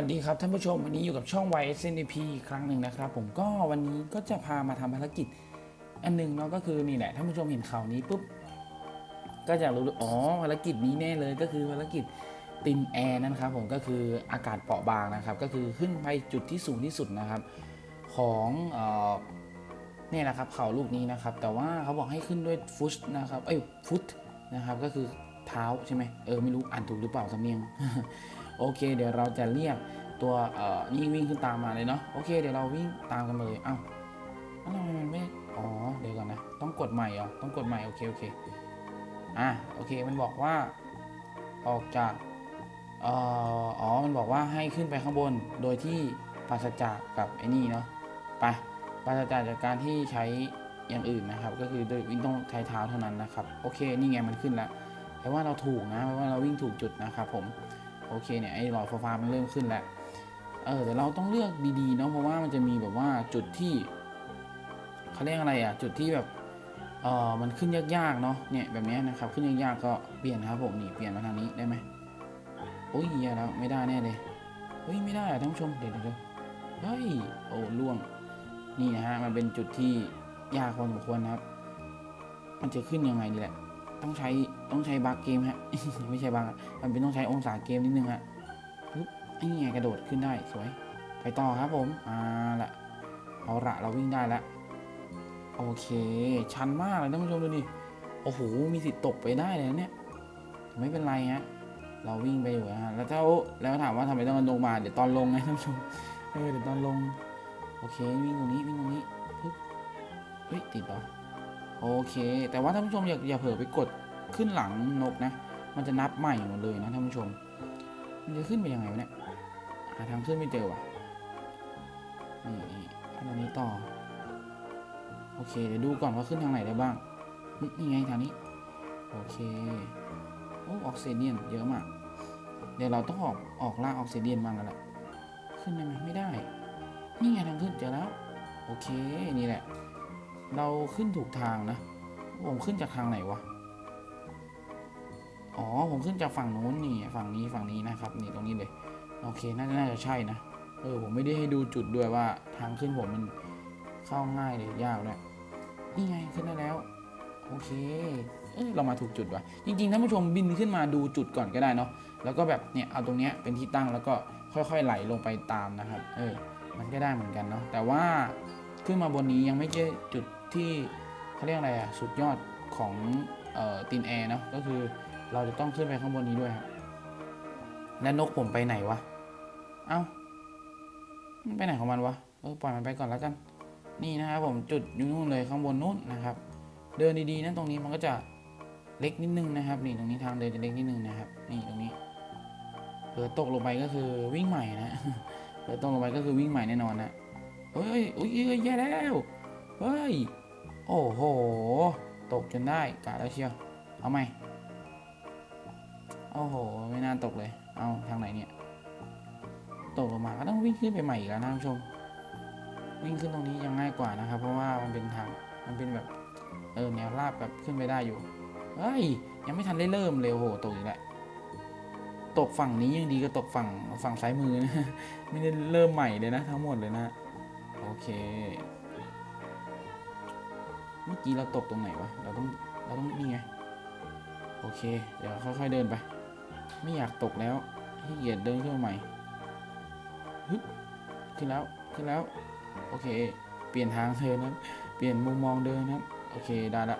วัสดีครับท่านผู้ชมวันนี้อยู่กับช่อง YSNP อีกครั้งหนึ่งนะครับผมก็วันนี้ก็จะพามาทำภารกิจอันหนึงเนาะก็คือนี่แหละท่านผู้ชมเห็นข่าวนี้ปุ๊บก็จะรู้อ๋อภารกิจนี้แน่เลยก็คือภารกิจตินแอร์นั่นครับผมก็คืออากาศเปราะบางนะครับ ก็คือขึ้นไปจุดที่สูงที่สุดนะครับ ของเนี่ยนะครับเขาลูกนี้นะครับ แต่ว่าเขาบอกให้ขึ้นด้วยฟุตนะครับเอ้ยฟุตนะครับก็คือเท้าใช่ไหมเออไม่รู้อ่านถูกหรือเปล่าสำเนียง โอเค เดี๋ยวเราจะเรียกตัวเอ่อนี่วิ่งขึ้นตามมาเลยเนาะโอเค เดี๋ยวเราวิ่งตามกันมาเลยเอ้าแล้วทำไมมันไม่อ๋อเดี๋ยวก่อนนะ ต้องกดใหม่เหรอต้องกดใหม่โอเคโอเคอะโอเคมันบอกว่าออกจากเอ่ออ๋อมันบอกว่าให้ขึ้นไปข้างบนโดยที่ปราศจากกับไอ้นี่เนาะไปปราศจากจากการที่ใช้อย่างอื่นนะครับ ก็คือโดยวิ่งต้องใช้เท้าเท่านั้นนะครับ โอเค นี่ไงมันขึ้นแล้วแปลว่าเราถูกนะแปลว่าเราวิ่งถูกจุดนะครับผม โอเคเนี่ยไอ้หลอดฟ้ามันเริ่มขึ้นแล้วเออแต่เราต้องเลือกดีๆเนาะเพราะว่ามันจะมีแบบว่าจุดที่เขาเรียกอะไรอะจุดที่แบบเออมันขึ้นยากๆเนาะเนี่ยแบบนี้นะครับขึ้นยากๆก็เปลี่ยนครับผมนี่เปลี่ยนมาทางนี้ได้ไหมโอ้ยอย่าแล้วไม่ได้แน่เลยเฮ้ยไม่ได้อะท่านผู้ชมเดี๋ยวเดี๋ยวเดี๋ยวเฮ้ยโอ้ล่วงนี่นะฮะมันเป็นจุดที่ยากพอสมควรนะครับ มันจะขึ้นยังไงดีแหละ ต้องใช้ต้องใช้บักเกมฮะ ไม่ใช่บักมันเป็นต้องใช้องศาเกมนิดนึงฮะปึ๊บนี่ไงกระโดดขึ้นได้สวย ไปต่อครับผมอ่าละเอาละเราวิ่งได้แล้วโอเค ชันมากเลยท่านผู้ชมดูดิโอ้โหมีสิทธิ์ตกไปได้เลยเนี่ยไม่เป็นไรฮะเราวิ่งไปอยู่ฮะแล้วถ้าแล้วถามว่าทำไมต้องลงมาเดี๋ยวตอนลงไงท่านผู้ชมเออเดี๋ยวตอนลง โอเควิ่งตรงนี้วิ่งตรงนี้ปึ๊บเฮ้ยติดเหรอ โอเค แต่ว่าท่านผู้ชมอย่าอย่าเผลอไปกดขึ้นหลังนกนะ มันจะนับใหม่หมดเลยนะท่านผู้ชม มันจะขึ้นไปยังไงวะเนี่ยหาทางขึ้นไม่เจอว่ะนี่อันนี้ต่อ โอเคเดี๋ยวดูก่อนว่าขึ้นทางไหนได้บ้าง นี่นี่ไงทางนี้ โอเค โอ้ออกซิเดียนเยอะมาก เดี๋ยวเราต้องออกออกล่าออกซิเดียนบ้าแล้วแหละ ขึ้นได้ไหมไม่ได้ นี่ไงทางขึ้นเจอแล้ว โอเค นี่แหละ เราขึ้นถูกทางนะ ผมขึ้นจากทางไหนวะ อ๋อ ผมขึ้นจากฝั่งนู้นนี่ ฝั่งนี้ฝั่งนี้นะครับ นี่ตรงนี้เลย โอเค น่าจะน่าจะใช่นะ เออ ผมไม่ได้ให้ดูจุดด้วยว่า ทางขึ้นผมมันเข้าง่ายหรือยากด้วยนี่ไงขึ้นได้แล้ว โอเค เออเรามาถูกจุดว่ะ จริงๆท่านผู้ชมบินขึ้นมาดูจุดก่อนก็ได้เนาะ แล้วก็แบบเนี่ยเอาตรงเนี้ยเป็นที่ตั้งแล้วก็ค่อยๆไหลลงไปตามนะครับ เออ มันก็ได้เหมือนกันเนาะ แต่ว่าขึ้นมาบนนี้ยังไม่ใช่จุด ที่เขาเรียกอะไรอะสุดยอดของออตินแอร์เนาะก็คือเราจะต้องขึ้นไปข้างบนนี้ด้วยครับแล้วนกผมไปไหนวะ เอ้ามันไปไหนของมันวะเออปล่อยมันไปก่อนแล้วกัน นี่นะครับผมจุดอยู่นู่นเลยข้างบนนู้นนะครับ เดินดีๆนะตรงนี้มันก็จะเล็กนิดนึงนะครับ นี่ตรงนี้ทางเดินจะเล็กนิดนึงนะครับ นี่ตรงนี้เผลอตกลงไปก็คือวิ่งใหม่นะเผลอตกลงไปก็คือวิ่งใหม่แน่นอนนะเฮ้ยอุ้ยเอ้ยแย่แล้ว เฮ้ย โอ้โห ตกจนได้กะแล้วเชียว เอาใหมโอ้โห ไม่น่าตกเลย เอาทางไหนเนี่ย ตกลงมาก็ต้องวิ่งขึ้นไปใหม่อีกแล้วนะท่านผู้ชม วิ่งขึ้นตรงนี้ยังง่ายกว่านะครับ เพราะว่ามันเป็นทาง มันเป็นแบบ เออแนวราบแบบขึ้นไปได้อยู่ เฮ้ย ยังไม่ทันได้เริ่มเลยโอ้โห ตกอีกแล้วตกฝั่งนี้ยังดีก็ตกฝั่งฝั่งซ้ายมือนะ ไม่ได้เริ่มใหม่เลยนะ ทั้งหมดเลยนะ โอเค เมื่อกี้เราตกตรงไหนวะ เราต้อง เราต้องนี่ไง โอเค เดี๋ยวค่อยๆเดินไป ไม่อยากตกแล้วขี้เกียจเดินขึ้นมาใหม่ฮึบขึ้นแล้ว ขึ้นแล้ว โอเค เปลี่ยนทางเดินนะเปลี่ยนมุมมองเดินนะโอเค ได้ละ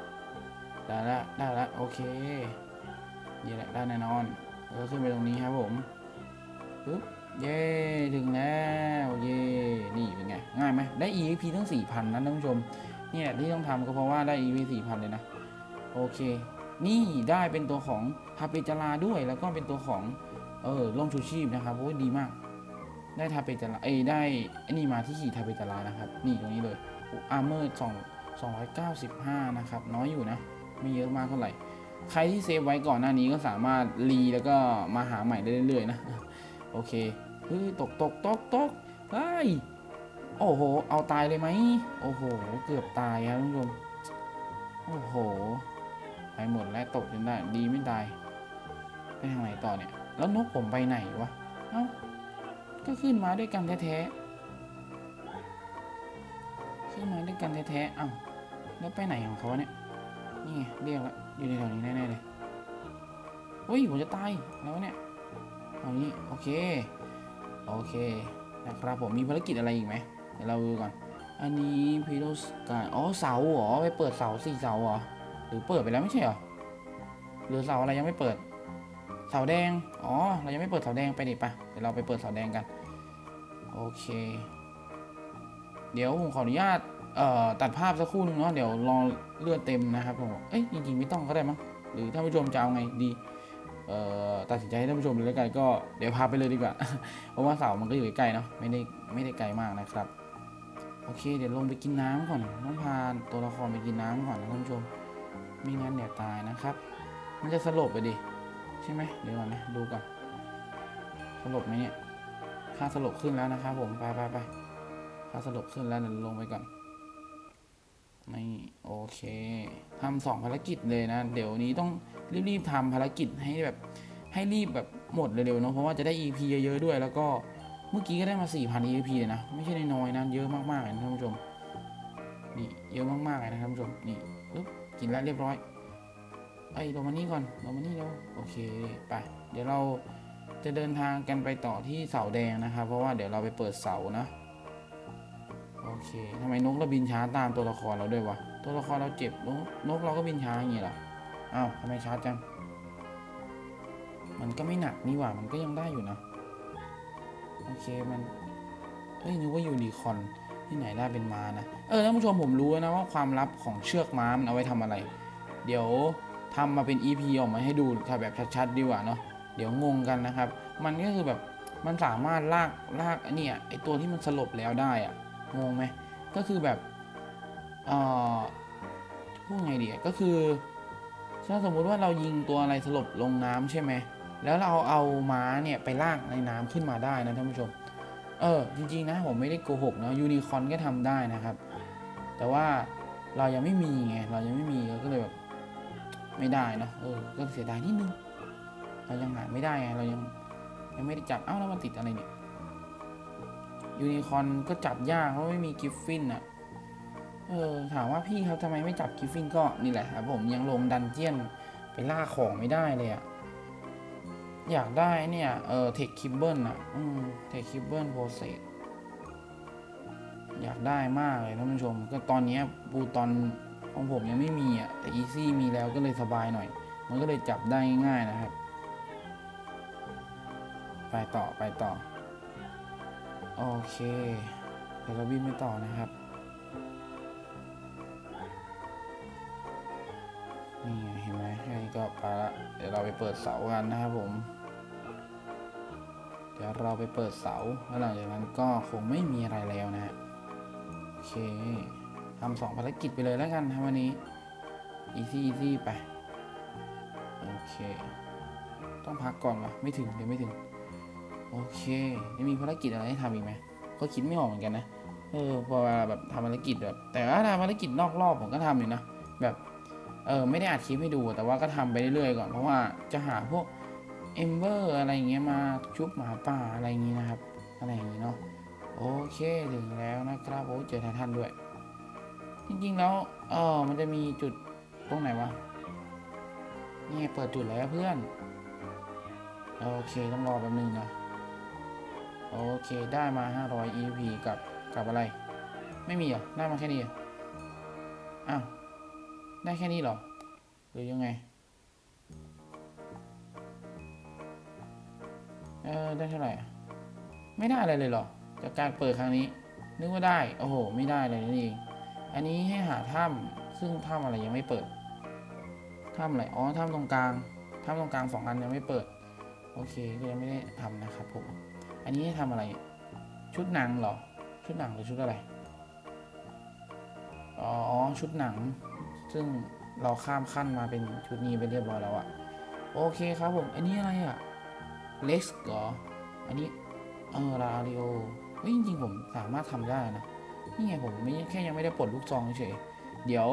ได้ละ ได้ละ โอเคนี่แหละ ได้แน่นอนแล้วก็ขึ้นไปตรงนี้ครับผมปึ๊บเย้ถึงแล้ว เย้ นี่เป็นไง ง่ายไหมได้ EXP ทั้ง4,000นะท่านผู้ชม เนี่ยที่ต้องทำก็เพราะว่าได้ EXP 4,000 เลยนะ โอเค นี่ได้เป็นตัวของฮาเปจาราด้วย แล้วก็เป็นตัวของ เออร่มชูชีพนะครับโอ้ดีมาก ได้ทาเปจาราเอ้ได้ไอนี่มาที่ขี่ทาเปจารานะครับ นี่ตรงนี้เลยอาร์เมอร์สองสองร้อยเก้าสิบห้านะครับ น้อยอยู่นะ ไม่เยอะมากเท่าไหร่ ใครที่เซฟไว้ก่อนหน้านี้ก็สามารถรีแล้วก็มาหาใหม่ได้เรื่อยๆนะ โอเคเฮ้ยตกตกตกตกเฮ้ย โอ้โห เอาตายเลยไหม โอ้โห เกือบตายครับท่านโอ้โห ไปหมดแล้วตกจนได้ ดีไม่ตาย ไปทางไหนต่อเนี่ย แล้วนกผมไปไหนวะ เอ้า ก็ขึ้นมาด้วยกันแท้ๆ ขึ้นมาด้วยกันแท้ๆ เอ้า แล้วไปไหนของเขาเนี่ย นี่ไง เรียกแล้ว อยู่ในแถวนี้แน่ๆเลยเฮ้ย ผมจะตาย แล้วเนี่ย เอานี้ โอเค โอเคนะครับผมมีภารกิจอะไรอีกไหม ดี๋ยวเราดูก่อน อันนี้พีโรสกายอ๋อเสาเหรอไปเปิดเสาสี่เสาเหรอหรือเปิดไปแล้วไม่ใช่เหรอหรือเสาอะไรยังไม่เปิด เสาแดงอ๋อเรายังไม่เปิดเสาแดงไปดิปะเดี๋ยวเราไปเปิดเสาแดงกันโอเค เดี๋ยวผมขออนุญาตเอ่อตัดภาพสักครู่หนึงเนาะเดี๋ยวรอเลือดเต็มนะครับผมเอ้ยจริงๆไม่ต้องก็ได้มั้งหรือท่านผู้ชมจะเอาไงดีเอ่อตัดสินใจให้ท่านผู้ชมเลยแล้วกันก็เดี๋ยวพาไปเลยดีกว่า เพราะว่าเสามันก็อยู่ใกล้เนาะไม่ได้ไม่ได้ไกลมากนะครับ โอเค เดี๋ยวลงไปกินน้ำก่อนต้องพาตัวละครไปกินน้ำก่อนนะท่านผู้ชมไม่งั้นเดี๋ยวตายนะครับ มันจะสลบไปดิใช่ไหมเดี๋ยวก่อนนะดูก่อนสลบไหมเนี่ยค่าสลบขึ้นแล้วนะครับผมไปไปไปค่าสลบขึ้นแล้วเดี๋ยวลงไปก่อนไม่โอเคทำสองภารกิจเลยนะ เดี๋ยวนี้ต้องรีบๆทำภารกิจให้แบบให้รีบแบบหมดเร็วๆเนาะเพราะว่าจะได้ EP เยอะๆด้วยแล้วก็ เมื่อกี้ก็ได้มา 4,000 EP เลยนะ ไม่ใช่น้อยนะ เยอะมากๆเลยนะท่านผู้ชม นี่ เยอะมากๆเลยนะท่านผู้ชม นี่ปึ๊บกินแล้วเรียบร้อย ไอ้ยลงมานี่ก่อนลงมานี่เร็วโอเค ไป เดี๋ยวเราจะเดินทางกันไปต่อที่เสาแดงนะครับ เพราะว่าเดี๋ยวเราไปเปิดเสานะ โอเคทำไมนกเราบินช้าตามตัวละครเราด้วยวะ ตัวละครเราเจ็บ นกนกเราก็บินช้าอย่างงี้เหรออ้าวทำไมช้าจัง มันก็ไม่หนักนี่หว่า มันก็ยังได้อยู่นะ โอเคมันเอ้ยนึกว่ายูนิคอร์นที่ไหนได้เป็นม้านะ เออท่านผู้ชมผมรู้นะว่าความลับของเชือกม้ามันเอาไว้ทำอะไร เดี๋ยวทำมาเป็น EP ออกมาให้ดูถ้าแบบชัดๆดีกว่าเนาะเดี๋ยวงงกันนะครับ มันก็คือแบบมันสามารถลากลากเนี่ยไอตัวที่มันสลบแล้วได้อะงงไหมก็คือแบบเอ่อพูดไงดีก็คือถ้าสมมุติว่าเรายิงตัวอะไรสลบลงน้ำใช่ไหม แล้วเราเอาม้าเนี่ยไปลากในน้ำขึ้นมาได้นะท่านผู้ชม เออจริงๆนะผมไม่ได้โกหกนะยูนิคอนก็ทำได้นะครับ แต่ว่าเรายังไม่มีไงเรายังไม่มีก็เลยแบบไม่ได้เนะเออก็เสียดายนิดนึง เรายังหาไม่ได้ไงเรายังยังไม่ได้จับเอ้าแล้วมันติดอะไรเนี่ยยูนิคอนก็จับยากเพราะไม่มีกิฟฟินอะเออถามว่าพี่เขาทำไมไม่จับกิฟฟินก็นี่แหละครับผมยังลงดันเจียนไปล่าของไม่ได้เลยอะ อยากได้เนี่ยเออเทคคิบเบิลอะเทคคิบเบิลโปรเซสอยากได้มากเลยท่านผู้ชม ก็ตอนนี้ยบูตอนของผมยังไม่มีอะแต่อีซี่มีแล้วก็เลยสบายหน่อย มันก็เลยจับได้ง่ายๆนะครับ ไปต่อไปต่อ โอเคเดี๋ยวเราวิ่งไปต่อนะครับนี่เห็นไหมแค่นี้ก็ไปละ เดี๋ยวเราไปเปิดเสากันนะครับผม ดี๋ยวเราไปเปิดเสา แล้วหลังจากนั้นก็คงไม่มีอะไรแล้วนะฮะโอเคทำสองภารกิจไปเลยแล้วกันครับวันนี้ easy easy ไป โอเค ต้องพักก่อนวะไม่ถึงเดี๋ยวไม่ถึง โอเคยังมีภารกิจอะไรให้ทำอีกไหมก็คิดไม่ออกเหมือนกันนะ เออพอเวลาแบบทำภารกิจแบบ แต่ว่าทำภารกิจนอกรอบผมก็ทำอยู่นะ แบบ เออไม่ได้อัดคลิปให้ดู แต่ว่าก็ทำไปเรื่อยๆก่อน เพราะว่าจะหาพวก เอมเบอร์อะไรอย่างเงี้ยมาชุบหมาป่าอะไรอย่างงี้นะครับ อะไรอย่างงี้เนาะโอเคถึงแล้วนะครับโอ้เจอททันด้วย จริงๆแล้วเออมันจะมีจุดตรงไหนวะนี่เปิดจุดแล้วเพื่อน โอเคต้องรอแป๊บนึงนะ โอเคได้มา 500 EP กับกับอะไร ไม่มีเหรอได้มาแค่นี้ออ้าวได้แค่นี้เหรอ หรือยังไง เออได้เท่าไหร่อะไม่ได้อะไรเลยเหรอ จากการเปิดครั้งนี้ นึกว่าได้ โอ้โห ไม่ได้เลยนั่นเอง อันนี้ให้หาถ้ำซึ่งถ้ำอะไรยังไม่เปิดถ้ำอะไร อ๋อถ้ำตรงกลางถ้ำตรงกลางสองอันยังไม่เปิด โอเคก็ยังไม่ได้ทำนะครับผม อันนี้ให้ทำอะไร ชุดหนังเหรอ ชุดหนังหรือชุดอะไร อ๋อ ชุดหนัง ซึ่งเราข้ามขั้นมาเป็นชุดนี้ไปเรียบร้อยแล้วอะโอเคครับผม อันนี้อะไรอะ เล็กเหรอ อันนี้ เออลาอาริโอเฮ้ยจริงๆ ผมสามารถทำได้นะ นี่ไงผมไม่แค่ยังไม่ได้ปลดลูกซองเฉย เดี๋ยว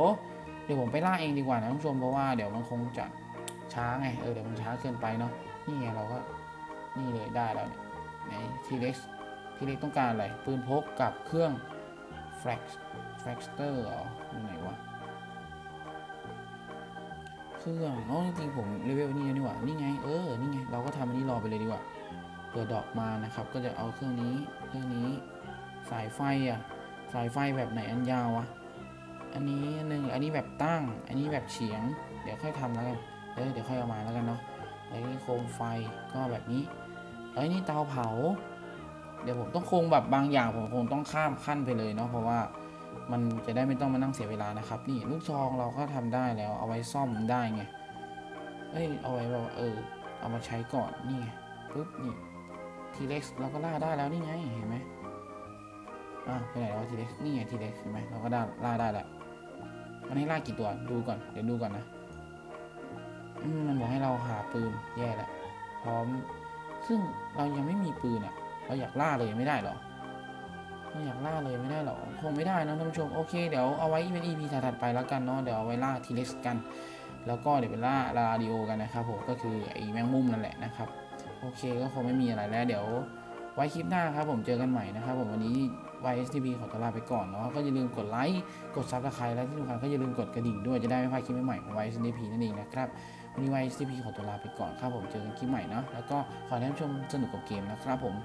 เดี๋ยวผมไปล่าเองดีกว่านะท่านผู้ชมเพราะว่าเดี๋ยวมันคงจะช้าไง เออเดี๋ยวมันช้าเกินไปเนาะ นี่ไงเราก็ นี่เลยได้แล้วเนี่ยไหนทีเล็กที่เล็กต้องการอะไร ปืนพกกับเครื่อง flex flexter เหรออยู่ไหนวะ รื่องอ๋อจริงๆผมเลเวลนี้แล้วนี่หว่านี่ไง เออ นี่ไง เราก็ทำอันนี้รอไปเลยดีกว่าเปิดดอกมานะครับ ก็จะเอาเครื่องนี้ เครื่องนี้ สายไฟอะ สายไฟแบบไหนอันยาวอะอันนี้หนึ่งอันนี้แบบตั้ง อันนี้แบบเฉียง เดี๋ยวค่อยทำแล้วกันเออเดี๋ยวค่อยเอามาแล้วกันเนาะแล้นี่โคมไฟก็แบบนี้เอ้ยนี่เตาเผา เดี๋ยวผมต้องคงแบบบางอย่างผมคงต้องข้ามขั้นไปเลยเนาะเพราะว่า มันจะได้ไม่ต้องมานั่งเสียเวลานะครับ นี่ลูกซองเราก็ทำได้แล้ว เอาไว้ซ่อมได้ไง เอ้ย เอาไว้แบบเออ เอามาใช้ก่อน นี่ไงปุ๊บ นี่ทีเล็กเราก็ล่าได้แล้วนี่ไง เห็นไหมอ้าวไปไหนแล้วทีเล็กนี่ไงทีเล็กเห็นไหมเราก็ได้ล่าได้แล้ว มันให้ล่ากี่ตัว ดูก่อน เดี๋ยวดูก่อนนะมมันบอกให้เราหาปืน แย่แล้วพร้อม ซึ่งเรายังไม่มีปืนอะ เราอยากล่าเลยไม่ได้หรอ อยากล่าเลยไม่ได้หรอคงไม่ได้นะท่านผู้ชมโอเคเดี๋ยวเอาไว้เป็น EP ถัดๆไปแล้วกันเนาะเดี๋ยวเอาไว้ล่าทีเล็กกัน แล้วก็เดี๋ยวไปล่าลาดิโอกันนะครับผมก็คือไอ้แมงมุมนั่นแหละนะครับโอเคก็คงไม่มีอะไรแล้วเดี๋ยวไว้คลิปหน้าครับผมเจอกันใหม่นะครับผมวันนี้ YSTV ขอตัวลาไปก่อนเนาะก็อย่าลืมกดไลค์กดซับสไครต์และที่สำคัญก็อย่าลืมกดกระดิ่งด้วยจะได้ไม่พลาดคลิปใหม่ของ YSTV นั่นเองนะครับวันนี้ YSTV ขอตัวลาไปก่อนครับผมเจอกันคลิปใหม่เนาะแล้วก็ขอให้ท่านชมสนุกกับเกมนะครับผม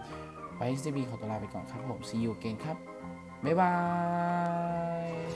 ไว้ซีบีขอตัวลาไปก่อนครับผม see you again ครับ บ๊ายบาย